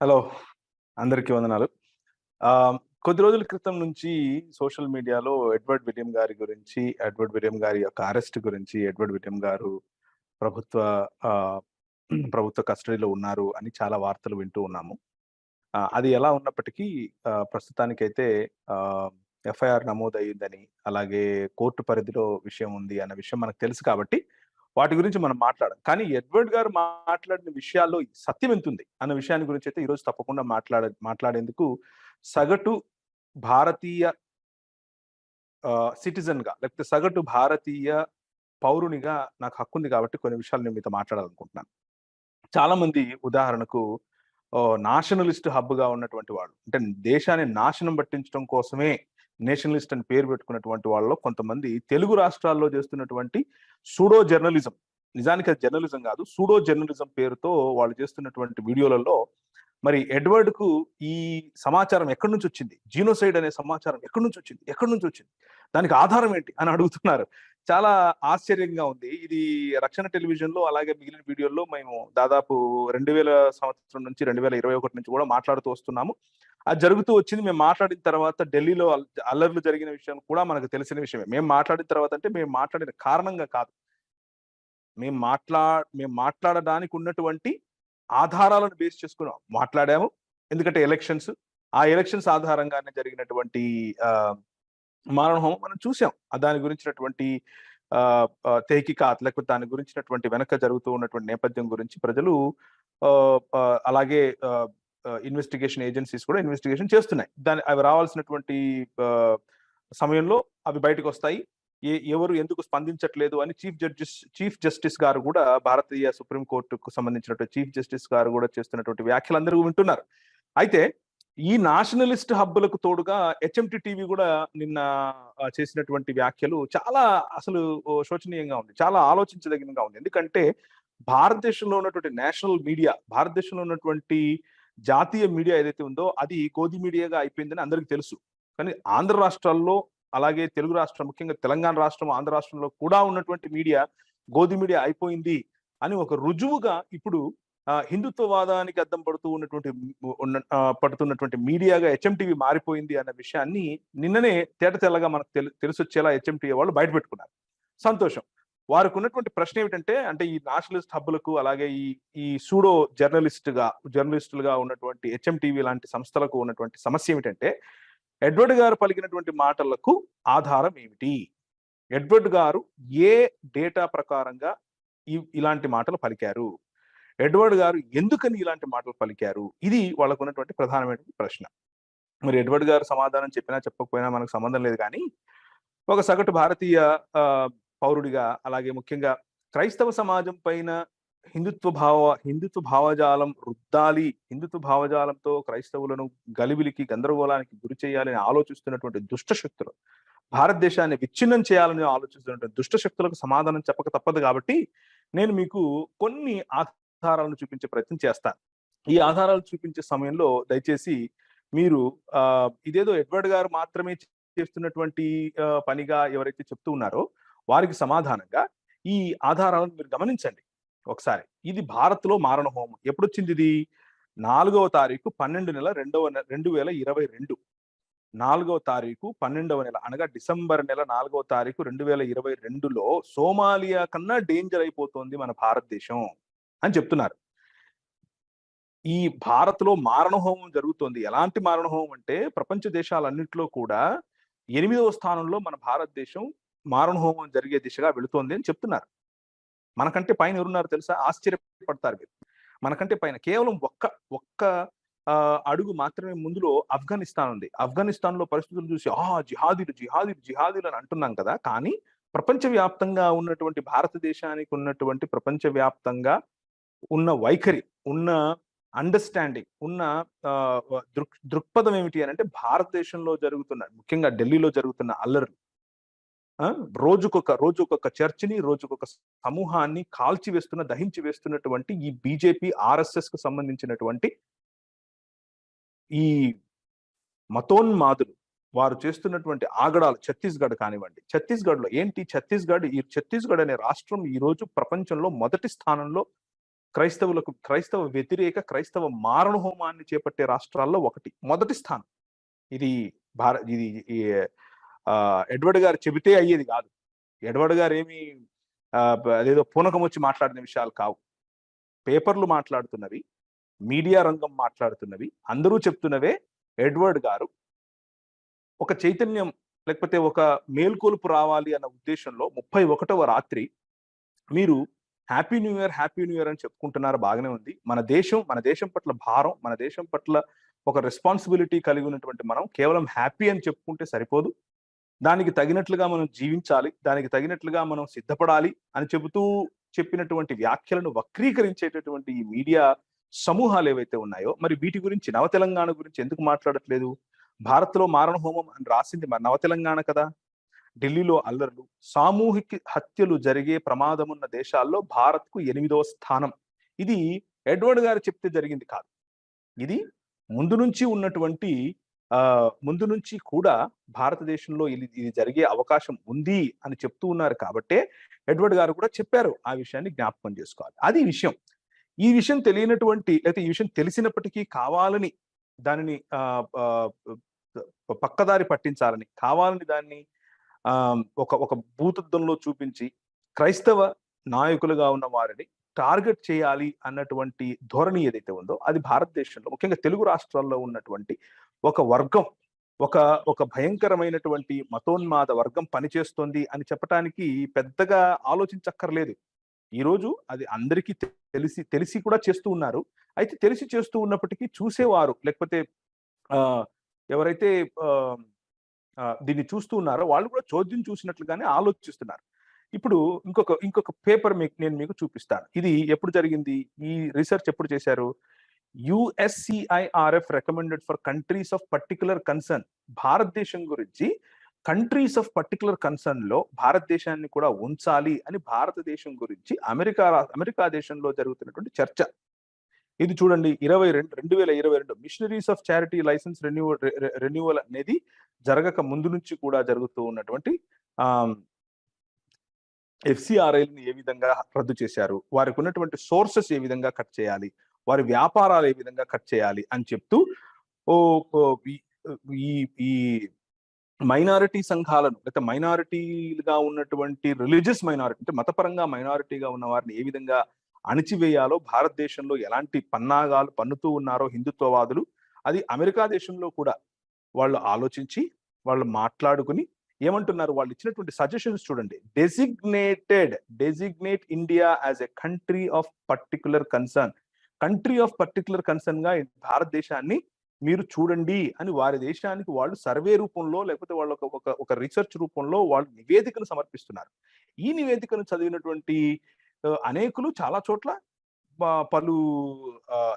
Hello అందరికీ వందనాలు. కొద్ది రోజుల క్రితం నుంచి సోషల్ మీడియాలో ఎడ్వర్డ్ విలియం గారి గురించి ఎడ్వర్డ్ విలియం గారి యొక్క అరెస్ట్ గురించి ఎడ్వర్డ్ విలియం గారు ప్రభుత్వ ఆ, ప్రభుత్వ కస్టడీలో ఉన్నారు అని చాలా వార్తలు వింటూ ఉన్నాము. అది ఎలా ఉన్నప్పటికీ ప్రస్తుతానికైతే ఎఫ్ఐఆర్ నమోదయ్యిందని అలాగే కోర్టు పరిధిలో విషయం ఉంది అన్న విషయం మనకు తెలుసు కాబట్టి వాటి గురించి మనం మాట్లాడం. కానీ ఎడ్వర్డ్ గారు మాట్లాడిన విషయాల్లో సత్యం ఎంతుంది అన్న విషయాన్ని గురించి అయితే ఈరోజు తప్పకుండా మాట్లాడ మాట్లాడేందుకు సగటు భారతీయ సిటిజన్గా లేకపోతే సగటు భారతీయ పౌరునిగా నాకు హక్కు ఉంది కాబట్టి కొన్ని విషయాలు నేను మీతో మాట్లాడాలనుకుంటున్నాను. చాలా మంది ఉదాహరణకు నాషనలిస్ట్ హబ్గా ఉన్నటువంటి వాళ్ళు అంటే దేశాన్ని నాశనం పట్టించడం కోసమే నేషనలిస్ట్ అని పేరు పెట్టుకున్నటువంటి వాళ్ళలో కొంతమంది తెలుగు రాష్ట్రాల్లో చేస్తున్నటువంటి సూడో జర్నలిజం. నిజానికి అది జర్నలిజం కాదు సూడో జర్నలిజం పేరుతో వాళ్ళు చేస్తున్నటువంటి వీడియోలలో మరి ఎడ్వర్డ్కు ఈ సమాచారం ఎక్కడి నుంచి వచ్చింది? జీనోసైడ్ అనే సమాచారం ఎక్కడి నుంచి వచ్చింది? ఎక్కడి నుంచి వచ్చింది? దానికి ఆధారం ఏంటి అని అడుగుతున్నారు. చాలా ఆశ్చర్యంగా ఉంది. ఇది రక్షణ టెలివిజన్లో అలాగే మిగిలిన వీడియోల్లో మేము దాదాపు రెండు వేల సంవత్సరం నుంచి రెండు వేల ఇరవై ఒకటి నుంచి కూడా మాట్లాడుతూ వస్తున్నాము. అది జరుగుతూ వచ్చింది. మేము మాట్లాడిన తర్వాత ఢిల్లీలో అల్లర్లు జరిగిన విషయం కూడా మనకు తెలిసిన విషయమే. మేము మాట్లాడిన తర్వాత అంటే మేము మాట్లాడిన కారణంగా కాదు. మేము మాట్లా మేము మాట్లాడడానికి ఉన్నటువంటి ఆధారాలను బేస్ చేసుకున్నాం మాట్లాడాము. ఎందుకంటే ఎలక్షన్స్ ఆ ఎలక్షన్స్ ఆధారంగానే జరిగినటువంటి ఆ, మారణహోమం మనం చూసాం. దాని గురించినటువంటి ఆ, లేకపోతే దాని గురించినటువంటి వెనక జరుగుతూ ఉన్నటువంటి నేపథ్యం గురించి ప్రజలు ఆ, ఆ, అలాగే ఇన్వెస్టిగేషన్ ఏజెన్సీస్ కూడా ఇన్వెస్టిగేషన్ చేస్తున్నాయి. దాని అవి రావాల్సినటువంటి సమయంలో అవి బయటకు వస్తాయి ఏ ఎవరు ఎందుకు స్పందించట్లేదు అని చీఫ్ జడ్జిస్ చీఫ్ జస్టిస్ గారు కూడా భారతీయ సుప్రీం కోర్టుకు సంబంధించినటువంటి చీఫ్ జస్టిస్ గారు కూడా చేస్తున్నటువంటి వ్యాఖ్యలు అందరూ వింటున్నారు. అయితే ఈ నాషనలిస్ట్ హబ్బులకు తోడుగా హెచ్ఎంటి టీవీ కూడా నిన్న చేసినటువంటి వ్యాఖ్యలు చాలా అసలు శోచనీయంగా ఉంది. చాలా ఆలోచించదగినగా ఉంది. ఎందుకంటే భారతదేశంలో ఉన్నటువంటి నేషనల్ మీడియా భారతదేశంలో ఉన్నటువంటి జాతీయ మీడియా ఏదైతే ఉందో అది గోధి మీడియాగా అయిపోయిందని అందరికీ తెలుసు. కానీ ఆంధ్ర రాష్ట్రాల్లో అలాగే తెలుగు రాష్ట్రం ముఖ్యంగా తెలంగాణ రాష్ట్రం ఆంధ్ర రాష్ట్రంలో కూడా ఉన్నటువంటి మీడియా గోధి మీడియా అయిపోయింది అని ఒక రుజువుగా ఇప్పుడు ఆ, హిందుత్వవాదానికి అద్దం పడుతూ ఉన్నటువంటి ఉన్న పడుతున్నటువంటి మీడియాగా హెచ్ఎంటీవీ మారిపోయింది అన్న విషయాన్ని నిన్ననే తేట తెల్లగా మనకు తెలు తెలిసొచ్చేలా హెచ్ఎంటీవీ వాళ్ళు బయటపెట్టుకున్నారు. సంతోషం. వారికి ఉన్నటువంటి ప్రశ్న ఏమిటంటే అంటే ఈ నేషనలిస్ట్ హబ్బులకు అలాగే ఈ ఈ సూడో జర్నలిస్ట్గా జర్నలిస్టులుగా ఉన్నటువంటి హెచ్ఎంటీవీ లాంటి సంస్థలకు ఉన్నటువంటి సమస్య ఏమిటంటే ఎడ్వర్డ్ గారు పలికినటువంటి మాటలకు ఆధారం ఏమిటి? ఎడ్వర్డ్ గారు ఏ డేటా ప్రకారంగా ఇలాంటి మాటలు పలికారు? ఎడ్వర్డ్ గారు ఎందుకని ఇలాంటి మాటలు పలికారు? ఇది వాళ్ళకు ఉన్నటువంటి ప్రధానమైనటువంటి ప్రశ్న. మరి ఎడ్వర్డ్ గారు సమాధానం చెప్పినా చెప్పకపోయినా మనకు సంబంధం లేదు కానీ ఒక సగటు భారతీయ పౌరుడిగా అలాగే ముఖ్యంగా క్రైస్తవ సమాజం పైన హిందుత్వ భావ హిందుత్వ భావజాలం రుద్దాలి హిందుత్వ భావజాలంతో క్రైస్తవులను గలిబిలికి గందరగోళానికి గురి చేయాలని ఆలోచిస్తున్నటువంటి దుష్ట శక్తులు భారతదేశాన్ని విచ్ఛిన్నం చేయాలని ఆలోచిస్తున్నటువంటి దుష్ట శక్తులకు సమాధానం చెప్పక తప్పదు కాబట్టి నేను మీకు కొన్ని ఆధారాలను చూపించే ప్రయత్నం చేస్తాను. ఈ ఆధారాలు చూపించే సమయంలో దయచేసి మీరు ఆ ఇదేదో ఎడ్వర్డ్ గారు మాత్రమే చేస్తున్నటువంటి పనిగా ఎవరైతే చెప్తూ ఉన్నారో వారికి సమాధానంగా ఈ ఆధారాలను మీరు గమనించండి. ఒకసారి ఇది భారత్లో మారణ హోమం. ఎప్పుడు వచ్చింది ఇది నాలుగవ తారీఖు పన్నెండు నెల రెండవ రెండు వేల ఇరవై రెండు. నాలుగవ తారీఖు పన్నెండవ నెల అనగా డిసెంబర్ నెల నాలుగవ తారీఖు రెండు వేల ఇరవై రెండులో సోమాలియా కన్నా డేంజర్ అయిపోతుంది మన భారతదేశం అని చెప్తున్నారు. ఈ భారత్లో మారణ మారణహోమం జరుగుతోంది. ఎలాంటి మారణహోమం అంటే ప్రపంచ దేశాలన్నింటిలో కూడా ఎనిమిదవ స్థానంలో మన భారతదేశం మారణ హోమం జరిగే దిశగా వెళుతోంది అని చెప్తున్నారు. మనకంటే పైన ఎవరున్నారు తెలుసా? ఆశ్చర్యపడతారు మీరు. మనకంటే పైన కేవలం ఒక్క ఒక్క ఆ, అడుగు మాత్రమే ముందులో ఆఫ్ఘనిస్తాన్ ఉంది. ఆఫ్ఘనిస్తాన్లో పరిస్థితులు చూసి ఆ జిహాదీలు జిహాదీలు జిహాదీలు అని అంటున్నాం కదా! కానీ ప్రపంచవ్యాప్తంగా ఉన్నటువంటి భారతదేశానికి ఉన్నటువంటి ప్రపంచవ్యాప్తంగా ఉన్న వైఖరి ఉన్న అండర్స్టాండింగ్ ఉన్న ఆ, దృక్ దృక్పథం ఏమిటి అని అంటే భారతదేశంలో జరుగుతున్న ముఖ్యంగా ఢిల్లీలో జరుగుతున్న అల్లర్లు. రోజుకొక రోజుకొక చర్చిని రోజుకొక సమూహాన్ని కాల్చి వేస్తున్న దహించి వేస్తున్నటువంటి ఈ బీజేపీ ఆర్ఎస్ఎస్కు సంబంధించినటువంటి ఈ మతోన్మాదులు వారు చేస్తున్నటువంటి ఆగడాలు ఛత్తీస్గఢ్ కానివ్వండి. ఛత్తీస్గఢ్లో ఏంటి? ఛత్తీస్గఢ్ ఈ ఛత్తీస్గఢ్ అనే రాష్ట్రం ఈ రోజు ప్రపంచంలో మొదటి స్థానంలో క్రైస్తవులకు క్రైస్తవ వ్యతిరేక క్రైస్తవ మారణ హోమాన్ని చేపట్టే రాష్ట్రాల్లో ఒకటి మొదటి స్థానం. ఇది భార ఇది ఎడ్వర్డ్ గారు చెబితే అయ్యేది కాదు. ఎడ్వర్డ్ గారు ఏమి అదేదో పూనకం వచ్చి మాట్లాడిన విషయాలు కావు. పేపర్లు మాట్లాడుతున్నవి మీడియా రంగం మాట్లాడుతున్నవి అందరూ చెప్తున్నవే ఎడ్వర్డ్ గారు. ఒక చైతన్యం లేకపోతే ఒక మేల్కొలుపు రావాలి అన్న ఉద్దేశంలో ముప్పై ఒకటవ రాత్రి మీరు happy new year happy new year అని చెప్పుకుంటున్నారు బాగానే ఉంది. మన దేశం మన దేశం పట్ల భారం మన దేశం పట్ల ఒక రెస్పాన్సిబిలిటీ కలిగి ఉన్నటువంటి మనం కేవలం హ్యాపీ అని చెప్పుకుంటే సరిపోదు. దానికి తగినట్లుగా మనం జీవించాలి దానికి తగినట్లుగా మనం సిద్ధపడాలి అని చెబుతూ చెప్పినటువంటి వ్యాఖ్యలను వక్రీకరించేటటువంటి ఈ మీడియా సమూహాలు ఏవైతే ఉన్నాయో మరి వీటి గురించి నవ తెలంగాణ గురించి ఎందుకు మాట్లాడట్లేదు? భారత్లో మారణ హోమం అని రాసింది మరి నవ తెలంగాణ కదా? ఢిల్లీలో అల్లర్లు సామూహిక హత్యలు జరిగే ప్రమాదం ఉన్న దేశాల్లో భారత్కు ఎనిమిదవ స్థానం. ఇది ఎడ్వర్డ్ గారు చెప్తే జరిగింది కాదు. ఇది ముందు నుంచి ఉన్నటువంటి ముందు నుంచి కూడా భారతదేశంలో ఇది ఇది జరిగే అవకాశం ఉంది అని చెప్తూ ఉన్నారు కాబట్టే ఎడ్వర్డ్ గారు కూడా చెప్పారు ఆ విషయాన్ని జ్ఞాపకం చేసుకోవాలి. అది విషయం. ఈ విషయం తెలియనటువంటి లేకపోతే ఈ విషయం తెలిసినప్పటికీ కావాలని దానిని పక్కదారి పట్టించాలని కావాలని దాన్ని ఆ ఒక ఒక భూతత్వంలో చూపించి క్రైస్తవ నాయకులుగా ఉన్న వారిని టార్గెట్ చేయాలి అన్నటువంటి ధోరణి ఏదైతే ఉందో అది భారతదేశంలో ముఖ్యంగా తెలుగు రాష్ట్రాల్లో ఉన్నటువంటి ఒక వర్గం ఒక ఒక భయంకరమైనటువంటి మతోన్మాద వర్గం పనిచేస్తోంది అని చెప్పటానికి పెద్దగా ఆలోచించక్కర్లేదు. ఈ రోజు అది అందరికీ తెలిసి తెలిసి కూడా చేస్తూ ఉన్నారు. అయితే తెలిసి చేస్తూ ఉన్నప్పటికీ చూసేవారు లేకపోతే ఆ ఎవరైతే ఆ దీన్ని చూస్తూ ఉన్నారో వాళ్ళు కూడా చోద్యం చూసినట్లుగానే ఆలోచిస్తున్నారు. ఇప్పుడు ఇంకొక ఇంకొక పేపర్ మీకు నేను మీకు చూపిస్తాను. ఇది ఎప్పుడు జరిగింది? ఈ రీసెర్చ్ ఎప్పుడు చేశారు? USCIRF recommended for countries of particular concern భారతదేశం గురించి కంట్రీస్ ఆఫ్ పర్టికులర్ కన్సర్న్లో భారతదేశాన్ని కూడా ఉంచాలి అని భారతదేశం గురించి అమెరికా అమెరికా దేశంలో జరుగుతున్నటువంటి చర్చ ఇది చూడండి ఇరవై రెండు రెండు వేల ఇరవై రెండు missionaries of charity licence renewal renewal అనేది జరగక ముందు నుంచి కూడా జరుగుతూ ఉన్నటువంటి ఎఫ్సిఆర్ఐని ఏ విధంగా రద్దు చేశారు వారికి ఉన్నటువంటి సోర్సెస్ ఏ విధంగా కట్ చేయాలి వారి వ్యాపారాలు ఏ విధంగా కట్ చేయాలి అని చెప్తూ ఓ ఓ ఈ- ఈ ఈ మైనారిటీ సంఘాలను లేకపోతే మైనారిటీలుగా ఉన్నటువంటి రిలీజియస్ మైనారిటీ అంటే మతపరంగా మైనారిటీగా ఉన్న వారిని ఏ విధంగా అణిచివేయాలో భారతదేశంలో ఎలాంటి పన్నాగాలు పన్నుతూ ఉన్నారో హిందుత్వవాదులు అది అమెరికా దేశంలో కూడా వాళ్ళు ఆలోచించి వాళ్ళు మాట్లాడుకుని ఏమంటున్నారు? వాళ్ళు ఇచ్చినటువంటి సజెషన్స్ చూడండి. Designated designate India as a country of particular concern. Country of particular కన్సర్న్గా భారతదేశాన్ని మీరు చూడండి అని వారి దేశానికి వాళ్ళు సర్వే రూపంలో లేకపోతే వాళ్ళ ఒక- ఒక రీసెర్చ్ రూపంలో వాళ్ళు నివేదికను సమర్పిస్తున్నారు. ఈ నివేదికను చదివినటువంటి అనేకులు చాలా చోట్ల పలు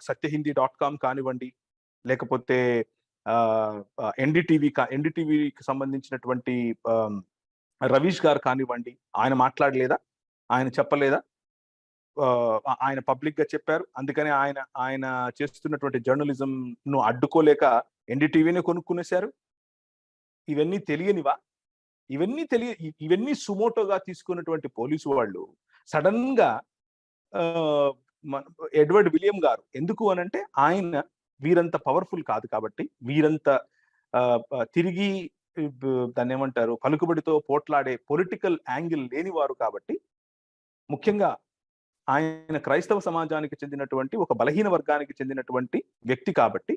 సత్యహిందీ డాట్ కామ్ కానివ్వండి లేకపోతే ఎన్డీటీవీ ఎన్డీటీవీకి సంబంధించినటువంటి రవీష్ గారు కానివ్వండి ఆయన మాట్లాడలేదా? ఆయన చెప్పలేదా? ఆయన పబ్లిక్గా చెప్పారు. అందుకని ఆయన ఆయన చేస్తున్నటువంటి జర్నలిజం ను అడ్డుకోలేక ఎన్డీటీవీని కొనుక్కునేశారు. ఇవన్నీ తెలియనివా? ఇవన్నీ తెలియ ఇవన్నీ సుమోటోగా తీసుకున్నటువంటి పోలీసు వాళ్ళు సడన్గా ఆ, ఎడ్వర్డ్ విలియం గారు ఎందుకు అనంటే ఆయన వీరంత పవర్ఫుల్ కాదు కాబట్టి వీరంత తిరిగి దాన్ని ఏమంటారు పలుకుబడితో పోట్లాడే పొలిటికల్ యాంగిల్ లేనివారు కాబట్టి ముఖ్యంగా ఆయన క్రైస్తవ సమాజానికి చెందినటువంటి ఒక బలహీన వర్గానికి చెందినటువంటి వ్యక్తి కాబట్టి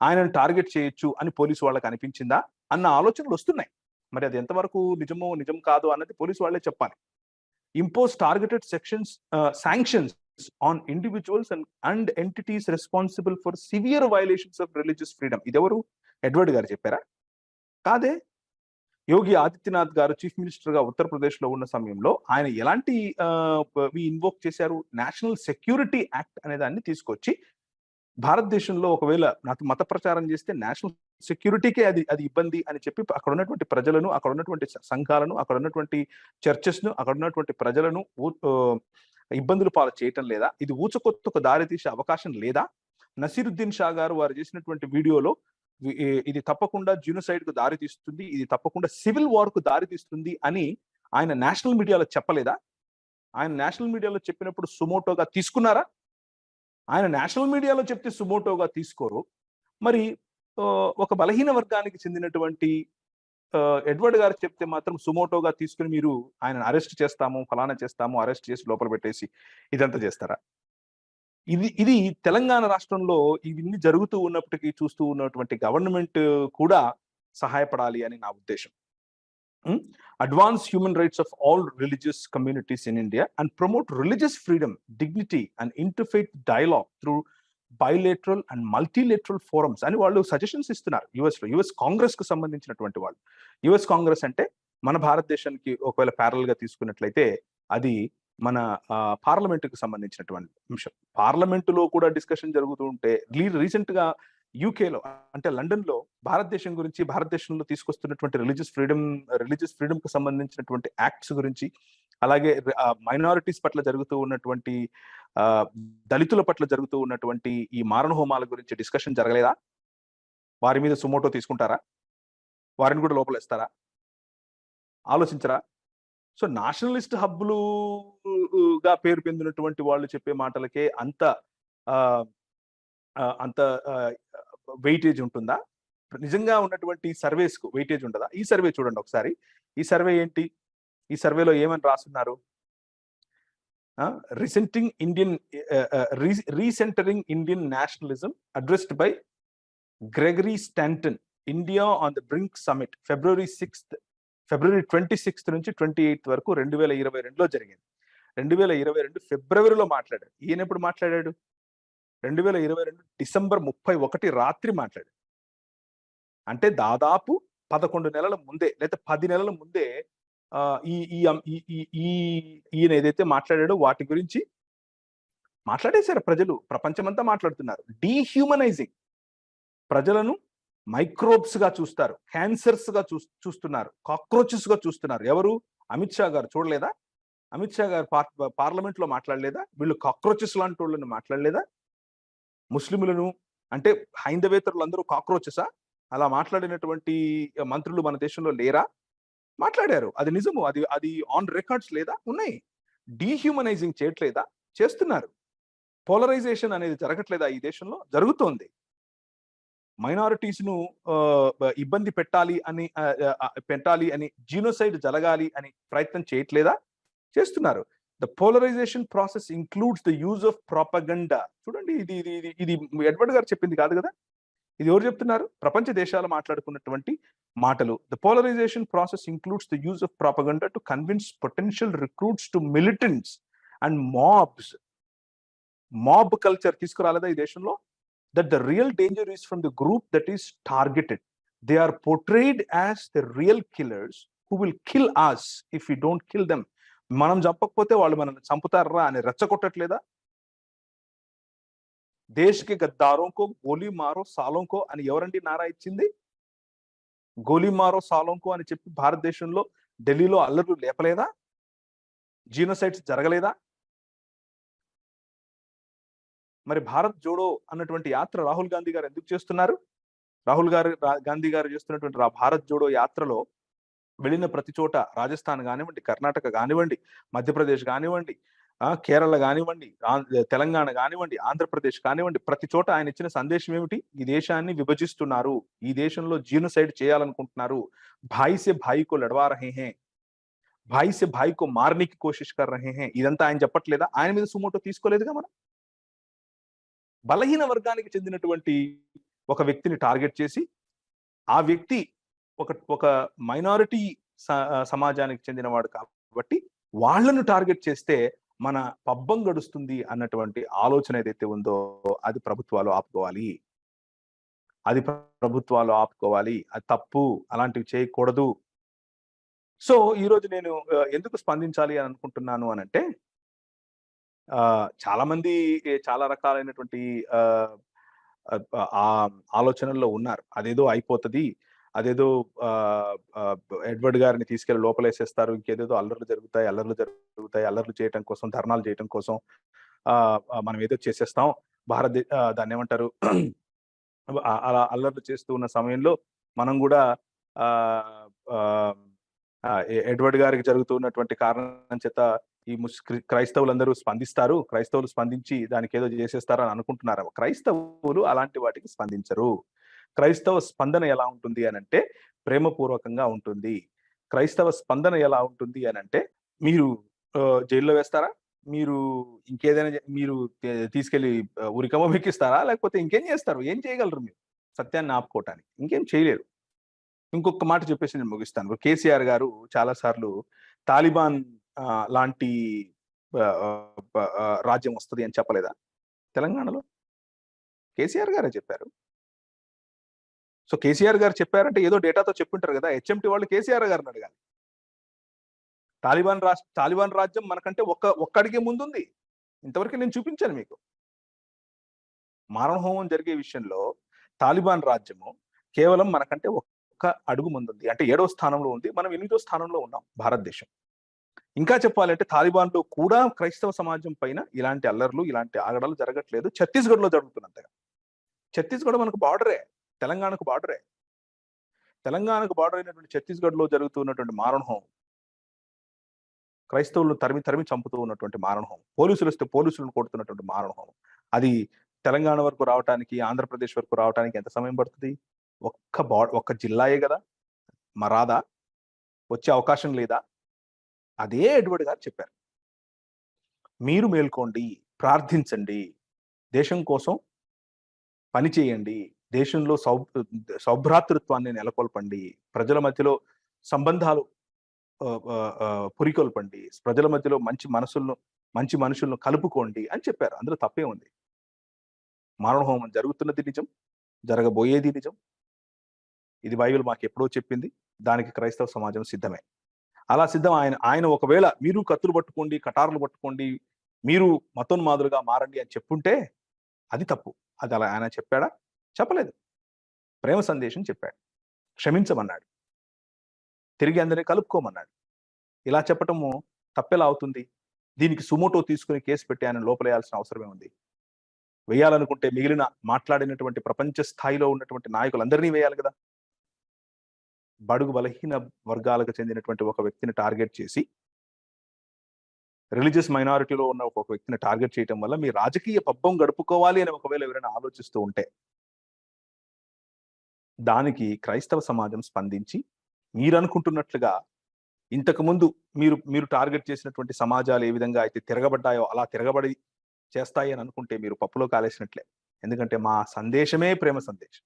ఆయనను టార్గెట్ చేయొచ్చు అని పోలీసు వాళ్ళకి అనిపించిందా? అన్న ఆలోచనలు వస్తున్నాయి. మరి అది ఎంతవరకు నిజమో నిజం కాదు అన్నది పోలీసు వాళ్ళే చెప్పాలి. Impose targeted sections sanctions on individuals and and entities responsible for severe violations of religious freedom ఇదెవరు? Edward గారు చెప్పారా? కాదే యోగి ఆదిత్యనాథ్ గారు చీఫ్ మినిస్టర్గా ఉత్తరప్రదేశ్లో ఉన్న సమయంలో ఆయన ఎలాంటి ఇన్వోక్ చేశారు? నేషనల్ సెక్యూరిటీ యాక్ట్ అనే దాన్ని తీసుకొచ్చి భారతదేశంలో ఒకవేళ నాకు మత ప్రచారం చేస్తే నేషనల్ సెక్యూరిటీకే అది అది ఇబ్బంది అని చెప్పి అక్కడ ఉన్నటువంటి ప్రజలను అక్కడ ఉన్నటువంటి సంఘాలను అక్కడ ఉన్నటువంటి చర్చెస్ను అక్కడ ఉన్నటువంటి ప్రజలను ఇబ్బందులు పాలు చేయటం లేదా? ఇది ఊచకొత్తకు దారి తీసే అవకాశం లేదా? నసీరుద్దీన్ షా గారు వారు చేసినటువంటి వీడియోలో ఇది తప్పకుండా జినోసైడ్కు దారి తీస్తుంది ఇది తప్పకుండా సివిల్ వార్కు దారి తీస్తుంది అని ఆయన నేషనల్ మీడియాలో చెప్పలేదా? ఆయన నేషనల్ మీడియాలో చెప్పినప్పుడు సుమోటోగా తీసుకున్నారా? ఆయన నేషనల్ మీడియాలో చెప్తే సుమోటోగా తీసుకోరు. మరి ఆ, ఒక బలహీన వర్గానికి చెందినటువంటి ఎడ్వర్డ్ గారు చెప్తే మాత్రం సుమోటోగా తీసుకుని మీరు ఆయన అరెస్ట్ చేస్తాము ఫలానా చేస్తాము అరెస్ట్ చేసి లోపల పెట్టేసి ఇదంతా చేస్తారా? ఇది ఇది తెలంగాణ రాష్ట్రంలో ఇవన్నీ జరుగుతూ ఉన్నప్పటికీ చూస్తూ ఉన్నటువంటి గవర్నమెంట్ కూడా సహాయపడాలి అని నా ఉద్దేశం. Advance human rights of all religious communities in India and promote religious freedom dignity and interfaith dialogue through bilateral and multilateral forums అని వాళ్ళు సజెషన్స్ ఇస్తున్నారు. యుఎస్లో యుఎస్ కాంగ్రెస్కు సంబంధించినటువంటి వాళ్ళు. యుఎస్ కాంగ్రెస్ అంటే మన భారతదేశానికి ఒకవేళ ప్యారల్గా తీసుకున్నట్లయితే అది మన పార్లమెంటుకు సంబంధించినటువంటి అంశం. పార్లమెంటులో కూడా డిస్కషన్ జరుగుతూ ఉంటే రీసెంట్గా యూకేలో అంటే లండన్లో భారతదేశం గురించి భారతదేశంలో తీసుకొస్తున్నటువంటి రిలీజియస్ ఫ్రీడమ్ రిలీజియస్ ఫ్రీడమ్కు సంబంధించినటువంటి యాక్ట్స్ గురించి అలాగే మైనారిటీస్ పట్ల జరుగుతూ ఉన్నటువంటి దళితుల పట్ల జరుగుతూ ఉన్నటువంటి ఈ మారణ హోమాల గురించి డిస్కషన్ జరగలేదా? వారి మీద సుమోటో తీసుకుంటారా? వారిని కూడా లోపలేస్తారా? ఆలోచించరా? సో నేషనలిస్ట్ హబ్బులు గా పేరు పొందినటువంటి వాళ్ళు చెప్పే మాటలకే అంత అంత వెయిటేజ్ ఉంటుందా? నిజంగా ఉన్నటువంటి సర్వేస్కు వెయిటేజ్ ఉండదా? ఈ సర్వే చూడండి ఒకసారి. ఈ సర్వే ఏంటి? ఈ సర్వేలో ఏమని రాస్తున్నారు? Recentring Indian recentring Indian nationalism addressed by Gregory Stanton India on the brink summit February sixth February twenty sixth నుంచి ట్వంటీ ఎయిత్ వరకు రెండు వేల ఇరవై రెండులో జరిగింది. రెండు వేల ఇరవై రెండు ఫిబ్రవరిలో మాట్లాడాడు. ఈయన ఎప్పుడు మాట్లాడాడు? రెండు వేల ఇరవై రెండు డిసెంబర్ ముప్పై ఒకటి రాత్రి మాట్లాడాడు. అంటే దాదాపు పదకొండు నెలల ముందే లేదా పది నెలల ముందే ఈ ఈ ఈ ఈ- ఈ- ఈయన ఏదైతే మాట్లాడాడో వాటి గురించి మాట్లాడేశారు ప్రజలు. ప్రపంచమంతా మాట్లాడుతున్నారు. డీహ్యూమనైజింగ్. ప్రజలను మైక్రోబ్స్గా చూస్తారు. క్యాన్సర్స్గా చూ చూస్తున్నారు. కాక్రోచెస్గా చూస్తున్నారు. ఎవరు? అమిత్ షా గారు. చూడలేదా? అమిత్ షా గారు పార్- పార్లమెంట్లో మాట్లాడలేదా? వీళ్ళు కాక్రోచెస్ లాంటి వాళ్ళని మాట్లాడలేదా? ముస్లింలను అంటే హైందవేతరులు అందరూ కాక్రోచెసా? అలా మాట్లాడినటువంటి మంత్రులు మన దేశంలో లేరా? మాట్లాడారు. అది నిజము. అది అది ఆన్ రికార్డ్స్ లేదా? ఉన్నాయి. డీహ్యూమనైజింగ్ చేయట్లేదా? చేస్తున్నారు. పోలరైజేషన్ అనేది జరగట్లేదా ఈ దేశంలో? జరుగుతోంది. మైనారిటీస్ను ఇబ్బంది పెట్టాలి అని పెట్టాలి అని జీనోసైడ్ జరగాలి అని ప్రయత్నం చేయట్లేదా? చేస్తున్నారు. The polarisation process includes the use of propaganda చూడండి ఇది ఇది ఇది ఇది ఎడ్వర్డ్ గారు చెప్పింది కాదు కదా? ఇది ఎవరు చెప్తున్నారు? ప్రపంచ దేశాలు మాట్లాడుకున్నటువంటి మాటలు. The polarisation process includes the use of propaganda to convince potential recruits to militants and mobs mob culture తీసుకురాలేదా ఈ దేశంలో? That the real danger is from the group that is targeted. They are portrayed as the real killers who will kill us if we don't kill them. మనం చంపకపోతే వాళ్ళు మనల్ని చంపుతారా అని రెచ్చగొట్టట్లేదా? దేశ్కి గద్దారోంకో గోలీ మారో సాలోంకో అని ఎవరండి నారా ఇచ్చింది? గోలీ మారో సాలోంకో అని చెప్పి భారతదేశంలో ఢిల్లీలో అల్లర్లు లేపలేదా? జీనోసైట్స్ జరగలేదా? మరి భారత్ జోడో అన్నటువంటి యాత్ర రాహుల్ గాంధీ గారు ఎందుకు చేస్తున్నారు? రాహుల్ గారు గాంధీ గారు చేస్తున్నటువంటి రా- భారత్ జోడో యాత్రలో వెళ్ళిన ప్రతి చోట రాజస్థాన్ కానివ్వండి కర్ణాటక కానివ్వండి మధ్యప్రదేశ్ కానివ్వండి కేరళ కానివ్వండి తెలంగాణ కానివ్వండి ఆంధ్రప్రదేశ్ కానివ్వండి ప్రతి చోట ఆయన ఇచ్చిన సందేశం ఏమిటి? ఈ దేశాన్ని విభజిస్తున్నారు. ఈ దేశంలో జీనోసైడ్ చేయాలనుకుంటున్నారు. భాయి సే లడవా రహే హే భాయి సే భాయి కో కోషిష్ కర్ రహే హే ఇదంతా ఆయన చెప్పట్లేదా? ఆయన మీద సుమోటో తీసుకోలేదుగా మనం? బలహీన వర్గానికి చెందినటువంటి ఒక వ్యక్తిని టార్గెట్ చేసి ఆ వ్యక్తి ఒక ఒక మైనారిటీ సమాజానికి చెందినవాడు కాబట్టి వాళ్ళను టార్గెట్ చేస్తే మన పబ్బం గడుస్తుంది అన్నటువంటి ఆలోచన ఏదైతే ఉందో అది ప్రభుత్వాలు ఆపుకోవాలి. అది ప్రభుత్వాలు ఆపుకోవాలి. అది తప్పు అలాంటివి చేయకూడదు. సో ఈ రోజు నేను ఎందుకు స్పందించాలి అని అనుకుంటున్నాను అని అంటే ఆ చాలా మంది చాలా రకాలైనటువంటి ఆ ఆ, ఆ ఆలోచనల్లో ఉన్నారు. అదేదో అయిపోతది. అదేదో ఆ, ఎడ్వర్డ్ గారిని తీసుకెళ్ళి లోపలేసేస్తారు. ఇంకేదేదో అల్లర్లు జరుగుతాయి అల్లర్లు జరుగుతాయి అల్లర్లు చేయటం కోసం ధర్నాలు చేయటం కోసం ఆ మనం ఏదో చేసేస్తాం. భారతదేశ దాన్ని ఏమంటారు? అలా అల్లర్లు చేస్తూ ఉన్న సమయంలో మనం కూడా ఆ ఆ, ఎడ్వర్డ్ గారికి జరుగుతున్నటువంటి కారణం చేత ఈ ముస్ క్రైస్తవులందరూ స్పందిస్తారు. క్రైస్తవులు స్పందించి దానికి ఏదో చేసేస్తారని అనుకుంటున్నారు క్రైస్తవులు అలాంటి వాటికి స్పందించరు. క్రైస్తవ స్పందన ఎలా ఉంటుంది అని అంటే ప్రేమపూర్వకంగా ఉంటుంది. క్రైస్తవ స్పందన ఎలా ఉంటుంది అని అంటే మీరు జైల్లో వేస్తారా? మీరు ఇంకేదైనా మీరు తీసుకెళ్ళి ఉరికమో మెక్కిస్తారా లేకపోతే ఇంకేం చేస్తారు? ఏం చేయగలరు మీరు? సత్యాన్ని ఆపుకోవటానికి. ఇంకేం చేయలేరు. ఇంకొక మాట చెప్పేసి నేను ముగిస్తాను. కేసీఆర్ గారు చాలా సార్లు తాలిబాన్ లాంటి రాజ్యం వస్తుంది అని చెప్పలేదా? తెలంగాణలో? కేసీఆర్ గారే చెప్పారు. సో కేసీఆర్ గారు చెప్పారంటే ఏదో డేటాతో చెప్పుంటారు కదా హెచ్ఎంటి వాళ్ళు కేసీఆర్ గారిని అడగాలి. తాలిబాన్ రాష్ట్ర తాలిబాన్ రాజ్యం మనకంటే ఒక్క ఒక్కడికే ముందుంది. ఇంతవరకు నేను చూపించాను మీకు. మారణహోమం జరిగే విషయంలో తాలిబాన్ రాజ్యము కేవలం మనకంటే ఒక్క అడుగు ముందుంది. అంటే ఏడో స్థానంలో ఉంది. మనం ఎనిమిదో స్థానంలో ఉన్నాం భారతదేశం. ఇంకా చెప్పాలంటే తాలిబాన్లో కూడా క్రైస్తవ సమాజం పైన ఇలాంటి అల్లర్లు ఇలాంటి ఆగడాలు జరగట్లేదు. ఛత్తీస్గఢ్లో జరుగుతున్నంతగా. ఛత్తీస్గఢ్ మనకు బార్డరే. తెలంగాణకు బార్డరే. తెలంగాణకు బార్డర్ అయినటువంటి ఛత్తీస్గఢ్లో జరుగుతున్నటువంటి మారణహోమం క్రైస్తవులను తరిమి తరిమి చంపుతూ ఉన్నటువంటి మారణహోమం పోలీసులు వస్తే పోలీసులను కొడుతున్నటువంటి మారణహోమం అది తెలంగాణ వరకు రావడానికి ఆంధ్రప్రదేశ్ వరకు రావడానికి ఎంత సమయం పడుతుంది? ఒక్క బా ఒక్క జిల్లాయే కదా? మరాదా వచ్చే అవకాశం లేదా? అదే ఎడ్వర్డ్ గారు చెప్పారు. మీరు మేల్కోండి ప్రార్థించండి. దేశం కోసం పని చేయండి. దేశంలో సౌ సౌభ్రాతృత్వాన్ని నెలకొల్పండి. ప్రజల మధ్యలో సంబంధాలు పురికొల్పండి. ప్రజల మధ్యలో మంచి మనసులను మంచి మనుషులను కలుపుకోండి అని చెప్పారు. అందులో తప్పే ఉంది. మారణహోమం జరుగుతున్నది నిజం జరగబోయేది నిజం. ఇది బైబిల్ మాకు ఎప్పుడో చెప్పింది. దానికి క్రైస్తవ సమాజం సిద్ధమే. అలా సిద్ధం ఆయన ఆయన ఒకవేళ మీరు కత్తులు పట్టుకోండి కటార్లు పట్టుకోండి మీరు మతోన్మాదులుగా మారండి అని చెప్పుంటే అది తప్పు. అది అలా ఆయన చెప్పాడా? చెప్పలేదు. ప్రేమ సందేశం చెప్పాడు. క్షమించమన్నాడు. తిరిగి అందరినీ కలుపుకోమన్నాడు. ఇలా చెప్పటము తప్పెలా అవుతుంది? దీనికి సుమోటో తీసుకుని కేసు పెట్టి ఆయన లోపలేయాల్సిన అవసరమే ఉంది. వేయాలనుకుంటే మిగిలిన మాట్లాడినటువంటి ప్రపంచ స్థాయిలో ఉన్నటువంటి నాయకులందరినీ వేయాలి కదా? బడుగు బలహీన వర్గాలకు చెందినటువంటి ఒక వ్యక్తిని టార్గెట్ చేసి రిలీజియస్ మైనారిటీలో ఉన్న ఒక వ్యక్తిని టార్గెట్ చేయటం వల్ల మీ రాజకీయ పబ్బం గడుపుకోవాలి అని ఒకవేళ ఎవరైనా ఆలోచిస్తూ ఉంటే దానికి క్రైస్తవ సమాజం స్పందించి మీరు అనుకుంటున్నట్లుగా ఇంతకుముందు మీరు మీరు టార్గెట్ చేసినటువంటి సమాజాలు ఏ విధంగా అయితే తిరగబడ్డాయో అలా తిరగబడి చేస్తాయి అని అనుకుంటే మీరు పప్పులో కాలేసినట్లే. ఎందుకంటే మా సందేశమే ప్రేమ సందేశం.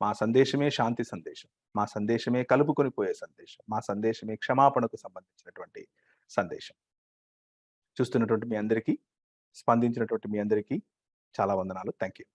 మా సందేశమే శాంతి సందేశం. మా సందేశమే కలుపుకొని పోయే సందేశం. మా సందేశమే క్షమాపణకు సంబంధించినటువంటి సందేశం. చూస్తున్నటువంటి మీ అందరికీ స్పందించినటువంటి మీ అందరికీ చాలా వందనాలు. Thank you